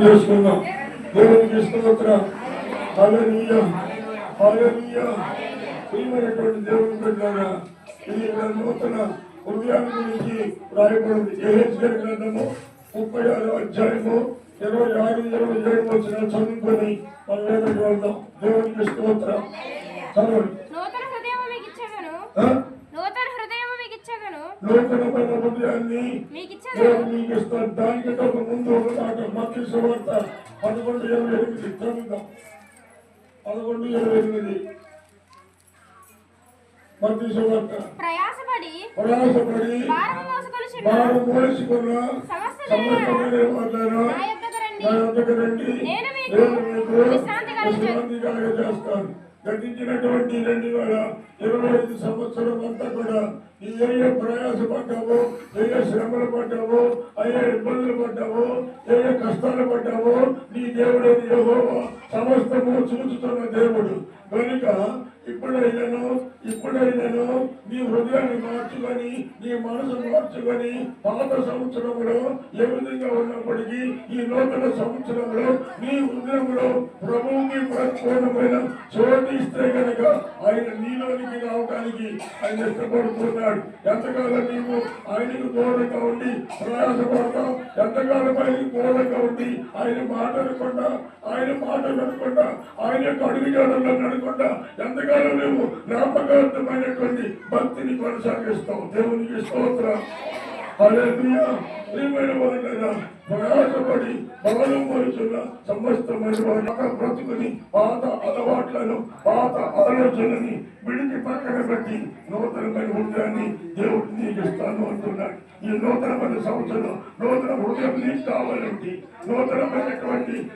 చేసుకుందాం. హల్లెలూయా. హల్లెలూయా. ప్రియమైనటువంటి దేవుని బిడ్డలారా ఈ నూతన హృదయాన్ని గురించి రాయబడింది. ఏహెచ్గర్ గ్రంథము ముప్పై ఆరు అధ్యాయము ఇరవై ఆరు ఇరవై ఏడు వచ్చిన చదువుకొని మన వెళ్దాం దేవునికి స్తోత్రం చదవండి. నూతనమైన హృదయాన్ని మీకు దేవుడు ఇచ్చగను మీకు ఇస్తాడు దానికంటే ఒక ముందు ఒక మాట మధ్య సువార్త పదకొండు ఇరవై ఎనిమిది చదువుదాం పదకొండు ఇరవై ఎనిమిది. సువార్త. ప్రయాసపడి ప్రయాసపడి భారము మోసుకొనుచున్న వారు మోసుకున్న సమస్త సమస్తమైన మాట్లాడు నా యొద్దకు రండి. నా వద్దకు రండి. నేను మీకు నేను మీకు విశ్రాంతి కలుగజేస్తాను. విశ్రాంతి గడిచినటువంటి రెండు వేల ఇరవై ఐదు సంవత్సరం అంతా కూడా ఏ ఏ ప్రయాస పడ్డావో ఏ ఏ శ్రమలు పడ్డావో ఏ ఏ ఇబ్బందులు పడ్డావో ఏ ఏ కష్టాలు పడ్డావో నీ దేవుడు యెహోవా సమస్తము చూచుతున్న దేవుడు. కనుక ఇప్పుడైనాను ఇప్పుడైనాను నీ హృదయాన్ని మార్చుకొని నీ మనసు మార్చుకొని పాత సంవత్సరంలో ఏ విధంగా ఉన్నప్పటికీ ఈ నూతన సంవత్సరంలో నీ హృదయంలో ప్రభువుకి ప్రత్యేకమైన చోటు ఇస్తే కనుక ఆయన నీలోనికి రావడానికి ఆయన ఇష్టపడుతున్నాడు. ఎంతకాలం నీవు ఆయనకు దూరంగా ఉండి ప్రయాసపడతావు? ఎంతకాలం ఆయనకు దూరంగా ఉండి ఆయన మాట ఆయన మాట ఆయన యొక్క అడుగుజాడల్లో అనుకుంటా. ఎంతకాలం మేము జ్ఞాపకార్థమైనటువంటి భక్తిని కొనసాగిస్తాం. దేవునికి స్తోత్రం. హల్లెలూయా. ప్రియమైన ప్రయాసపడి బలం మరుచున్న సమస్తమైన వారి బ్రతుకుని పాత అలవాట్లను పాత ఆలోచనని విడిచి పక్కన పెట్టి నూతనమైన హృదయాన్ని దేవుడు నీకు ఇస్తాను అంటున్నాడు. ఈ నూతనమైన సంవత్సరం నూతన హృదయం నీకు కావాలంటే నూతనమైనటువంటి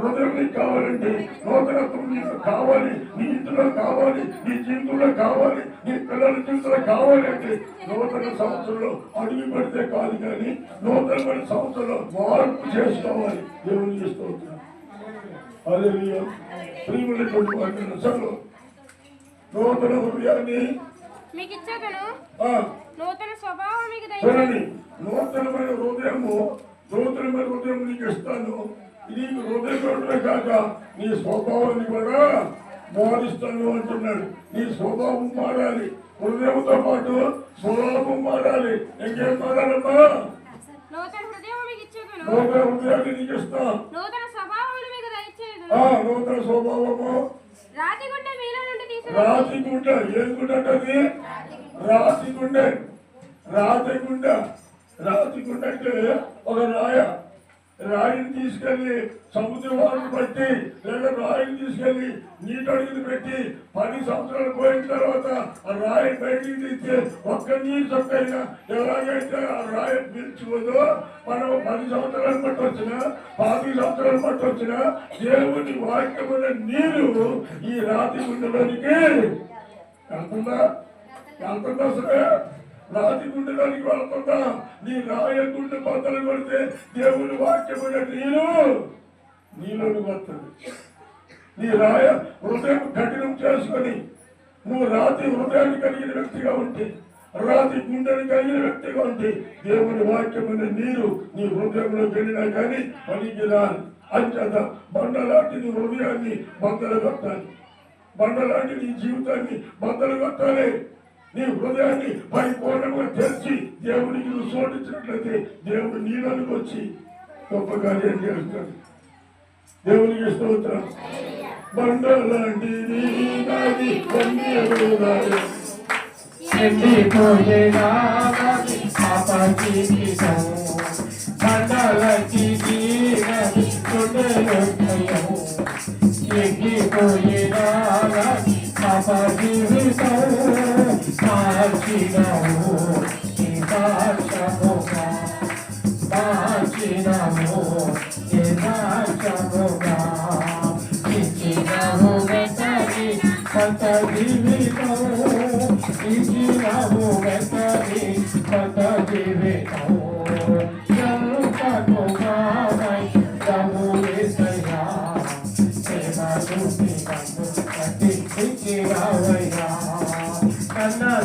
హృదయం నీకు కావాలంటే నూతనత్వం నీకు కావాలి నీ ఇంట్లో కావాలి నీ జీవితంలో కావాలి నీ పిల్లల జీవితంలో కావాలంటే నూతన సంవత్సరంలో అడుగు పెడితే కాదు కానీ నూతనమైన సంవత్సరంలో మార్పు చేసుకోవాలి. దేవుని చేస్తూ అదే ప్రియమైనటువంటి నూతన హృదయాన్ని మీకు నూతన స్వభావం మీకు నూతనమైన హృదయము నూతనమైన హృదయం నీకు ఇస్తాను. నీకు హృదయం కాక నీ స్వభావాన్ని కూడా మారుస్తాను అంటున్నాడు. నీ స్వభావం మారాలి. హృదయంతో పాటు స్వభావం మారాలి. ఇంకేం మారాలమ్మా? నూతన హృదయాన్ని నీకు ఇస్తా. నూతన స్వభావము. రాతి గుండె ఏం గుండ అంటది రాతి గుండె రాతి గుండ రాతి గుండ అంటే ఒక రాయ. రాయిని తీసుకెళ్ళి సముద్ర వారిని బట్టి లేదా రాయిని తీసుకెళ్ళి నీటి అడుగులు పెట్టి పది సంవత్సరాలు పోయిన తర్వాత ఆ రాయి బయటికి తీస్తే ఒక్క నీరు చక్కగా ఎలాగైతే ఆ రాయి పీల్చుకోదో మనం పది సంవత్సరాలు బట్టి వచ్చిన పాతి సంవత్సరాలు బట్టి వచ్చిన దేవుని వాక్యమైన నీరు ఈ రాతి ఉండడానికి వెళ్తుందా వెళ్తుందా సరే రాతి గుండెలోనికి వెళ్ళకుండా నీ రాయ గుండె బద్దలు కొడితే దేవుని వాక్యమైన నీరు నీలోకి వస్తుంది నీ రాయ హృదయం కఠినం చేసుకొని నువ్వు రాతి హృదయాన్ని కలిగిన వ్యక్తిగా ఉంటే రాతి గుండెని కలిగిన వ్యక్తిగా ఉంటే దేవుని వాక్యమైన నీరు నీ హృదయంలో వెళ్ళినా కానీ పనికి అంచేత బండలాంటి నీ హృదయాన్ని బద్దలు కొట్టాలి. బండలాంటి నీ జీవితాన్ని బద్దలు కొట్టాలి. నీ హృదయాన్ని పరిపూర్ణంగా తెరిచి దేవునికి నువ్వు చోటించినట్లయితే దేవుడు నీలోనికి వచ్చి గొప్ప కార్యం చేస్తాడు? దేవునికి స్తోత్రం. బండలాంటి నీ నాది కన్యలున్నాయి. ఎండిపోయేదాని మార్చినవు ఈ భాషముగా మార్చినవు ఈ భాషముగా ఇచ్చినవు వెతని కొత్త జీవితం ఇచ్చినవు వెతని కొత్త జీవితం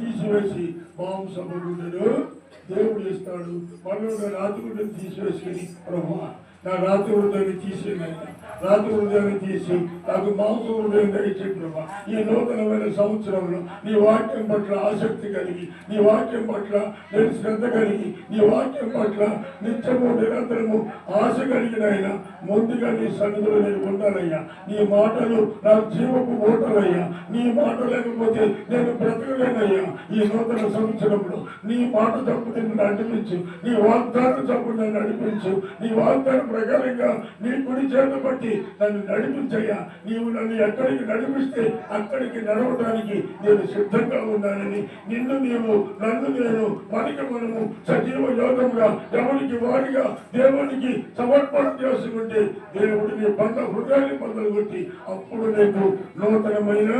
తీసివేసి మాంసము గుండెను దేవుడు ఇస్తాడు మనలో రాతి గుండెను తీసివేసి ప్రభు నా రాతి హృదయాన్ని తీసేనైనా రాతి హృదయాన్ని తీసి నాకు మాంస ఉదయం దయచే ప్రభా ఈ నూతనమైన సంవత్సరంలో నీ వాక్యం పట్ల ఆసక్తి కలిగి నీ వాక్యం పట్ల నేను శ్రద్ధ కలిగి నీ వాక్యం పట్ల నిత్యము నిరంతరము ఆశ కలిగిన అయినా ముందుగా నీ సన్నిధిలో నేను ఉండాలయ్యా. నీ మాటలు నా జీవపు ఓటలయ్యా. నీ మాట లేకపోతే నేను బ్రతకలేనయ్యా. ఈ నూతన సంవత్సరంలో నీ మాట తప్పు నేను నడిపించు నీ వాగ్దానం తప్పు నన్ను నడిపించు నీ వాగ్దానం ప్రకారంగా నీ కుడి చేత బట్టి నన్ను నడిపించయ్యా. నీవు నన్ను ఎక్కడికి నడిపిస్తే అక్కడికి నడవడానికి నేను సిద్ధంగా ఉన్నానని నిన్ను నీవు నన్ను నేను మనకి మనము సజీవ యోగంగా ఎవరికి వారిగా దేవునికి సమర్పణ చేసుకుంటే దేవుడు నీ బంధ హృదయాన్ని పొందలు కొట్టి అప్పుడు నీకు నూతనమైన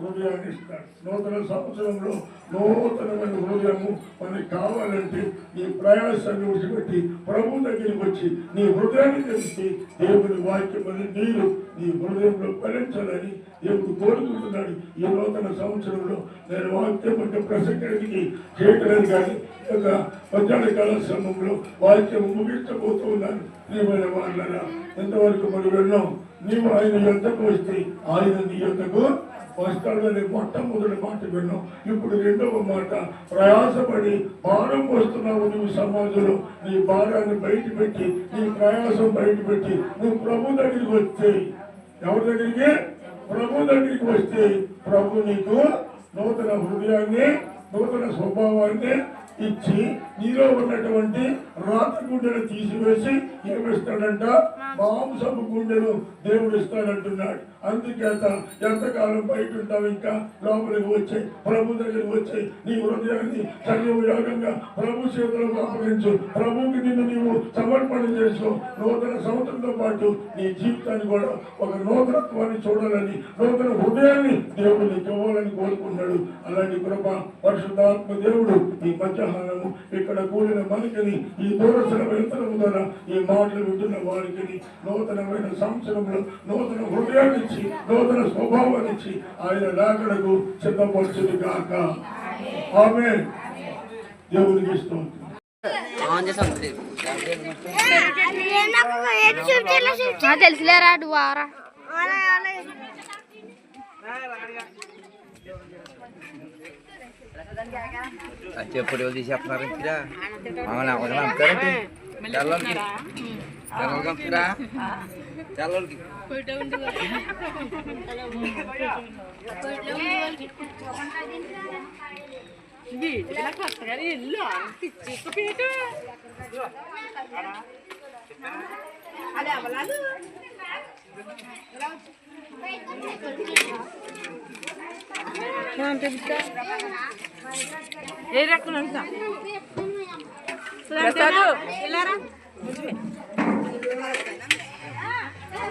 హృదయాన్ని ఇస్తాడు నూతన సంవత్సరంలో నూతనమైన హృదయము మనకి కావాలంటే నీ ప్రయాసాన్ని విడిచిపెట్టి ప్రభు దగ్గరికి వచ్చి నీ హృదయాన్ని తెలిసి దేవుని వాక్యం అని నీరు నీ హృదయంలో ఫలించాలని దేవుడు కోరుకుంటున్నాడు. ఈ నూతన సంవత్సరంలో నేను వాక్యం అంటే ప్రసంగానికి చేయటలేదు కానీ ఈ యొక్క మధ్యాహ్న కాల వాక్యం ముగించబోతూ ఉన్నాను. ప్రియమైన ఎంతవరకు మనం వెళ్ళాం నీవు ఆయన ఎంతకు వస్తే ఆయన నీ ఎంతకు వస్తాడని మొట్టమొదటి మాట విన్నాం. ఇప్పుడు రెండవ మాట ప్రయాసపడి భారం వస్తున్నావు నువ్వు సమాజంలో. నీ భారాన్ని బయట పెట్టి నీ ప్రయాసం బయట పెట్టి నువ్వు ప్రభు దగ్గరికి వస్తే ఎవరి దగ్గరికి? ప్రభు దగ్గరికి వస్తే ప్రభు నీకు నూతన హృదయాన్ని నూతన స్వభావాన్ని ఇచ్చి నీలో ఉన్నటువంటి రాతి గుండెను తీసివేసి ఏమిస్తాడంట? మాంసపు గుండెను దేవుడు ఇస్తాడంటున్నాడు. అందుచేత ఎంతకాలం బయట ఉంటావు ఇంకా? లోపలికి వచ్చి ప్రభు దగ్గరికి వచ్చి నీ హృదయాన్ని సర్వయోగంగా ప్రభు చేతులకు అప్పగించు. ప్రభువుకి నిన్ను నీవు సమర్పణ చేసు నూతన సంవత్సరంతో పాటు నీ జీవితాన్ని కూడా ఒక నూతనత్వాన్ని చూడాలని నూతన హృదయాన్ని దేవుడు నీకు ఇవ్వాలని కోరుకుంటాడు అలాంటి కృప పరిశుద్ధాత్మ దేవుడు ఈ మధ్యాహ్నము ఇక్కడ కూడిన మనిషిని ఈ దూరస్థల యంత్రం ద్వారా ఈ మాటలు వింటున్న వారికి నూతనమైన సంవత్సరంలో నూతన హృదయాన్ని ఇచ్చి నూతన స్వభావాన్ని ఇచ్చి ఆయన రాకడకు సిద్ధపరచుడు గాక. ఆమె దేవునికి చేసాం తెలుసులేరా వారా? చెప్పుడు తీసి చెప్తున్నారు ఇంటిరా? మమ్మల్ని తెల్లకి ఏ రకం అంతా? ప్రసాదు.